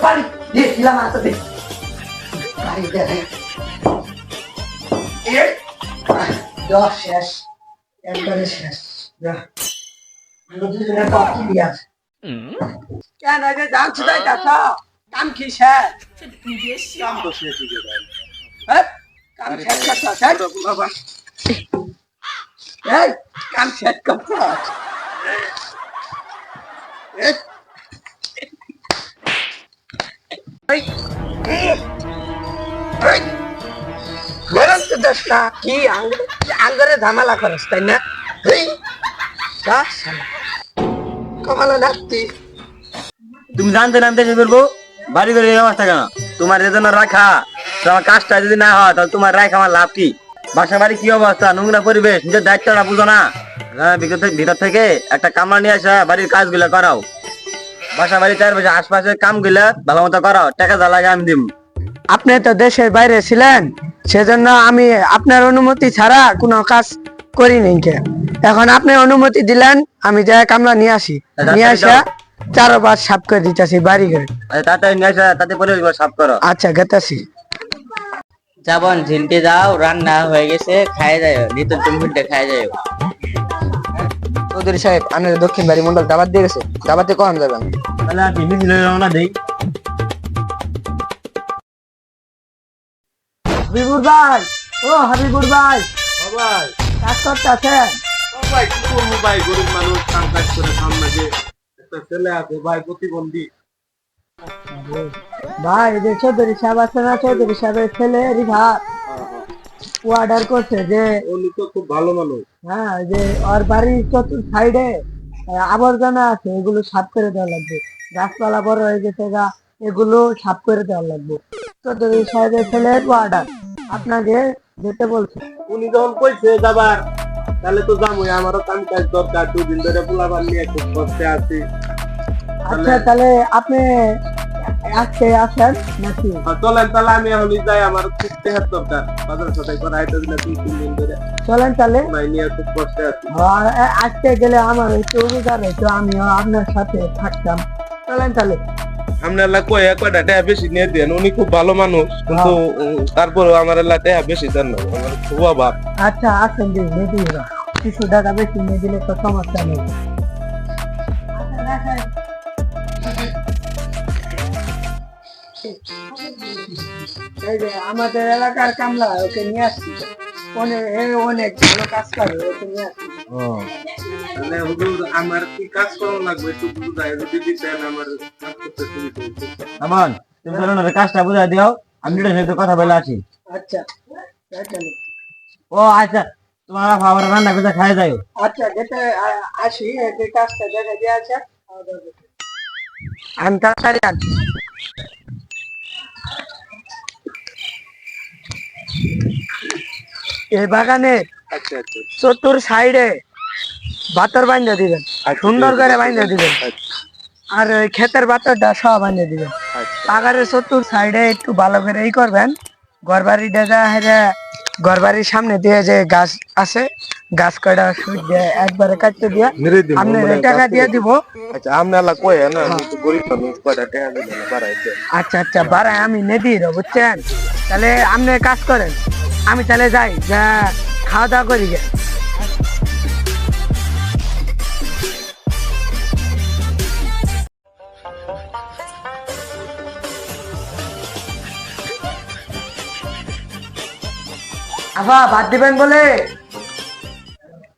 পারি দে দিলাম হাতে দে পারি দে দে। এ, আহ, দশ শেষ একবারে শেষ যা আমরা দুজনের বাকি বিয়ার কেন রে জানছো তাই কাছা কাম কি শেষ কাম শেষ হয়ে গেল হ্যাঁ কাম শেষ করছ শেষ বাবা এই কাম শেষ না কি আঙ্গ- আঙ্গরে ঝামেলা করস তাই না। কমালো নাতি। তুমি জানতে নামতে এসে বলব বাড়ি করে অবস্থা কেন? তোমার যে জন্য রাখা, তোমার কাজটা যদি না হয়, তাহলে তোমার রাখা আমার লাভ কি? বাসা বাড়ি কি অবস্থা? নোংরা পরিবেশ নিজের দায়িত্বটা বুঝো না। হ্যাঁ, ভিতর থেকে- একটা কামরা নিয়ে আসা বাড়ির কাজগুলো করাও। বাসা বাড়ি চারপাশে আশপাশের কামগুলো ভালো মতো করাও। টাকা যা লাগে আমি দিব আপনি তো দেশের বাইরে ছিলেন সেজন্য আমি আপনার অনুমতি ছাড়া কোনো কাজ করি নাই কে। এখন আপনি অনুমতি দিলেন আমি যাই কামলা নিয়ে আসি। নিয়ে আসা চারোবার সাফ করে দিতেছি বাড়ি করে তাতে নিয়ে আসা তাতে পরিবেশ সাফ করো। আচ্ছা গেতাছি। যাবন ঝিনতে যাও রান্না হয়ে গেছে খাই যায় নিত তুমি ফুটে খাই যায় চৌধুরী সাহেব আমি দক্ষিণ বাড়ি মন্ডল দাবার দিয়ে গেছে দাবাতে কখন যাবেন? তাহলে আর টিভি ছিল না দেই। হাবিবুর ভাই ও হাবিবুর ভাই। ভাই কাজ করতে আছেন ভাই কি করব ভাই গরিব মানুষ কাম কাজ করে সামনে যে একটা ছেলে আছে ভাই প্রতিবন্ধী। ভাই যে চৌধুরী সাহেব আছে না চৌধুরী সাহেবের ছেলে রিভার ও অর্ডার করছে যে উনি তো খুব ভালো মানুষ। হ্যাঁ যে ওর বাড়ির চতুর সাইডে আবর্জনা আছে এগুলো সাফ করে দেওয়া লাগবে। গাছপালা বড় হয়ে গেছে গা এগুলো সাফ করে দেওয়া লাগবে। চৌধুরী সাহেবের ছেলের অর্ডার আপনাকে যেতে বলছে। উনি যখন কইছে যাবার তাহলে তো যাবোই আমারও কাম কাজ দরকার দুদিন ধরে পোলাবার নিয়ে খুব কষ্টে আছি। আচ্ছা তাহলে আপনি আজকে আসেন নাকি? চলেন তাহলে আমি যাই আমার খুব টেহার দরকার। বাজার সাথে করা এটা দিলে দুই তিন দিন ধরে চলেন তাহলে। নিয়ে খুব কষ্টে আছি। আজকে গেলে আমার একটু হতো আমিও আপনার সাথে থাকতাম। চলেন তাহলে। কয়টা টাকা বেশি নিয়ে দেন? উনি খুব ভালো মানুষ কিন্তু আমার এলা টাকা বেশি দেন না। আমার খুব অভাব। আচ্ছা আসেন দিই মেদি কিছু টাকা বেশি নিয়ে দিলে তো সমস্যা নেই। এই যে আমাদের এলাকার কামলা ওকে নিয়ে আসছি। অনেক এ অনেক ভালো কাজ করে ওকে নিয়ে আসছি। তাহলে হুজুর আমার কি কাজ করা লাগবে? একটু বুঝাই যদি দিতেন আমার কাজ করতে সুবিধা হতো। আমন তুমি চলো কাজটা বুঝাই দিও। আমি সাথে কথা বলে আছি আচ্ছা ও আচ্ছা তোমার খাবার রান্না করে খাই যাই। আচ্ছা আ- আসি এই কাজটা দেখে দিয়ে আছে আমি তাড়াতাড়ি এই বাগানে আচ্ছা আচ্ছা। চতুর সাইডে বাতর বান্ধে দিবেন সুন্দর করে বান্ধে দিবেন। আর ওই ক্ষেতের বাতরটা সব বান্ধে দিবেন। বাগানের চতুর সাইডে একটু ভালো করে ই করবেন। ঘরবাড়ি ডেজা হেরে ঘরবাড়ির সামনে দিয়ে যে গাছ আছে গাছ কয়টা সুই দিয়ে একবারে কাটতে দিয়ে আপনি টাকা দিয়ে দিব। আচ্ছা আপনি এলা না? আমি তো গরিব মানুষ কয়টা টাকা দিলে না আচ্ছা আচ্ছা বাড়ায় আমি নেদি বুঝছেন? তাহলে আপনি কাজ করেন আমি তাহলে যাই, যা, খাওয়া দাওয়া করি গে আফা, বাদ দিবেন বলে?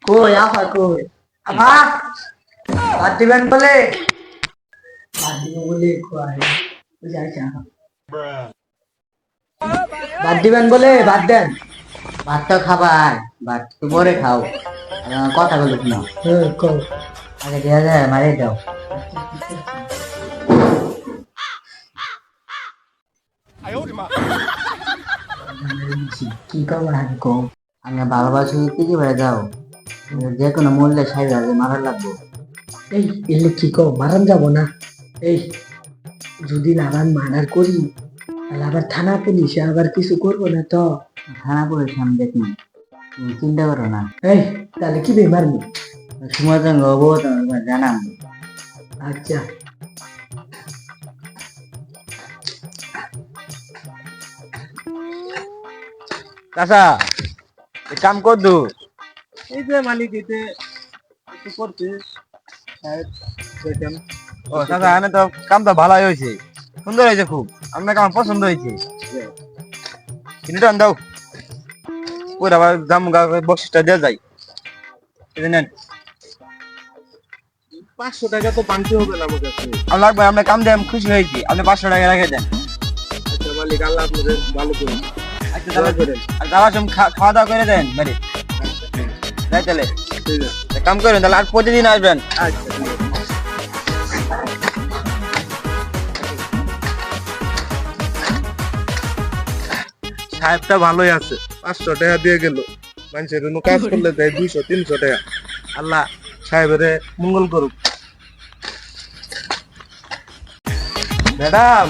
কই, আফা কই? আফা, বাদ দিবেন বলে? বাদ দিব বাদ দিবেন বলে, বাদ দেন। ভাত তো খাবার ভাত তো পরে খাও কথা বলো না। কই আগে দেওয়া যায় মারিয়ে দাও। কি করব আমি কো আমি ভালোবাসি কি বেড়ে যাও? যে কোনো মূল্যে সাইজ আছে মারা লাগবো। এই এলে কি কো মারান যাব না? এই যদি লাগান মার্ডার করি তাহলে আবার থানা পুলিশে আবার কিছু করব না তো? আমি দেখি। তুমি চিন্তা করো না। এই তাহলে কি বে মারবি সমাধান হব তোমার জানাম। আচ্ছা। এক কাম কর দু এই যে মালিক এতে একটু করছে ও চাচা এনে তো কামটা ভালোই হয়েছে। সুন্দর হয়েছে খুব। আপনাকে আমার পছন্দ হয়েছে। রিটার্ন দাও। আবার দাম বক্সটা দেওয়া যায় নেন। পাঁচশো টাকা তো পানতে হবে না আমার কাছে আমার লাগবে আপনার কাম দিয়ে আমি খুশি হয়েছি। আপনি পাঁচশো টাকা রেখে দেন। আচ্ছা মালিক আল্লাহ আপনাদের ভালো করুন। আচ্ছা তাহলে আর খাওয়া দাওয়া করে দেন বাড়ি যাই তাহলে। কাম করেন তাহলে আর প্রতিদিন আসবেন। আচ্ছা সাহেবটা ভালোই আছে পাঁচশো টাকা দিয়ে গেল। মানুষের জন্য কাজ করলে দেয় দুইশো তিনশো টাকা। আল্লাহ সাহেবের মঙ্গল করুক। ম্যাডাম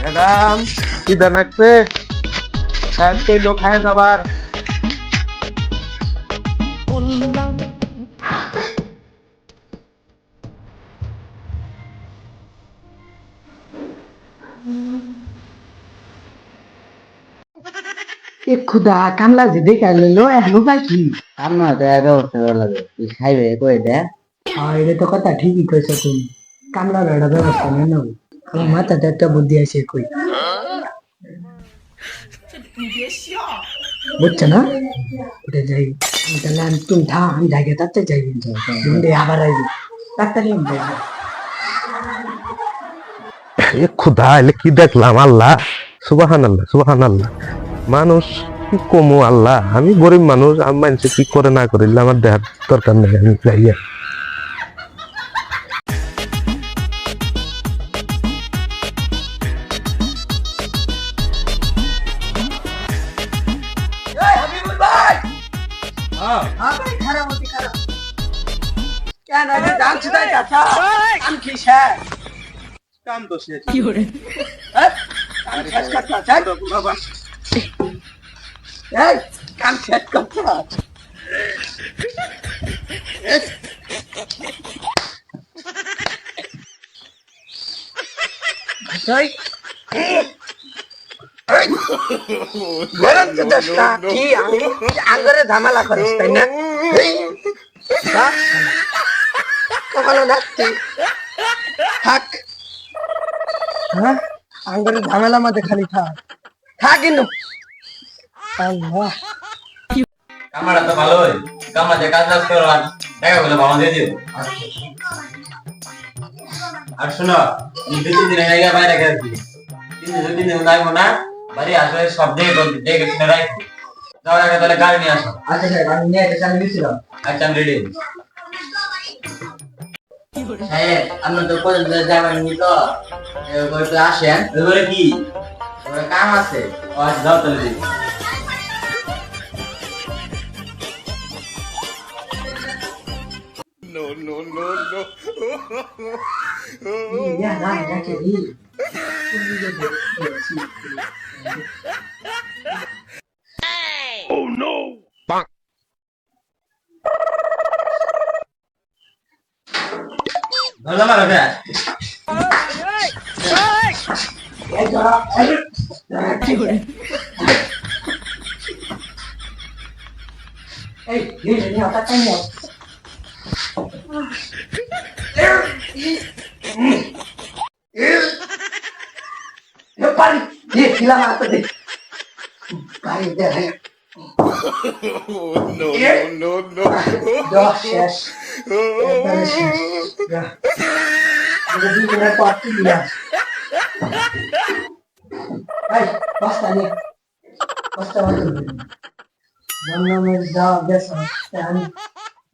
ম্যাডাম কি লাগছে? সাহেব কইলো খায় যাবার এ খুদা কামলা যে দেখা লইলো এখনও বাকি। আমার তো এক ব্যবস্থা করা লাগে তুই খাইবে কই দে? হ্যাঁ এটা তো কথা ঠিকই কইছো তুমি। কামলা বেড়া ব্যবস্থা নেই নেব আমার মাথাতে একটা বুদ্ধি আছে কই। বুঝছ না? ওটা যাই। আমি তাহলে আমি তুমি থা আমি জায়গা তাতে যাই। কিন্তু আবার আইবি। তাড়াতাড়ি আমি এ খুদা এলে কি দেখলাম আল্লাহ? সুবাহান আল্লাহ সুবাহান আল্লাহ মানুষ কি কমু আল্লাহ। আমি গরিব মানুষ আমি মানুষে কি করে না করে আমার দেখার দরকার নেই আমি যাইয়া চাচা আমি কি এই কাম শেষ করতে আছে এই। বেরোতে দেশ না কি আমি আঙ্গরে ঝামেলা করিস, তাই না? হ্যাঁ? কখনো নাচছি। থাক। হ্যাঁ? ঝামেলা মধ্যে খালি থাক। থাক কিন্তু। আল্লাহ। কামড়া তো ভালোই। কামড়া যে কাজ করো আর টাকা ভালো দিয়ে দিও। আর শোনো দুই তিন দিন আগে বাইরে রেখে তিন দিন তিন দিন লাগবো না বাড়ি আসলে সব দেখে করবি দেখে শুনে রাখবি। যাওয়ার আগে তাহলে গাড়ি নিয়ে আসো। আচ্ছা স্যার আমি নিয়ে এটা চালিয়ে দিয়েছিলাম আচ্ছা আমি রেডি সাহেব আপনি তো পর্যন্ত যাবেন নি তো? এবার তো আসেন। কি? কাম আছে। ও আচ্ছা যাও তাহলে দেখি ইয়া না না কে রি ধরো আমার ওটা এই ধরা এই এই এই এই ওটা তাই না No pari, দিয়ে খিলাম হাতে দে পারি দে no no no. No শেষ একবারে শেষ যা এটা দুই দিনের পর তুই নিয়ে আস এই বস্তা নিয়ে বস্তা বন্ধ করে বন্ধমের যাওয়া বেশ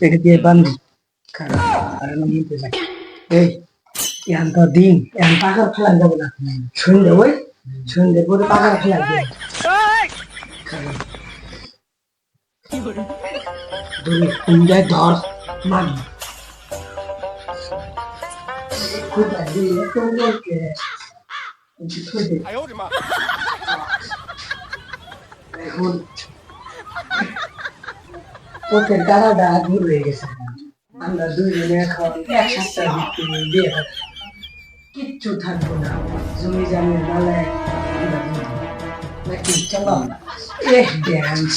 এটা দিয়ে বান্ধি এই এখন তো দিন এখন পাকার ফেলা যাব না সন্ধ্যে ওই সন্ধ্যে পরে পাকার ফেলা যাবে ধর মারি খুব বাজে দাদা দাদা দূর হয়ে গেছে। আমরা দুইজনে এখন এক সপ্তাহ ভিত্তি বিয়ে। কিচ্ছু থাকব না। জমি জামির আমরা নাকি চলো এহ ড্যান্স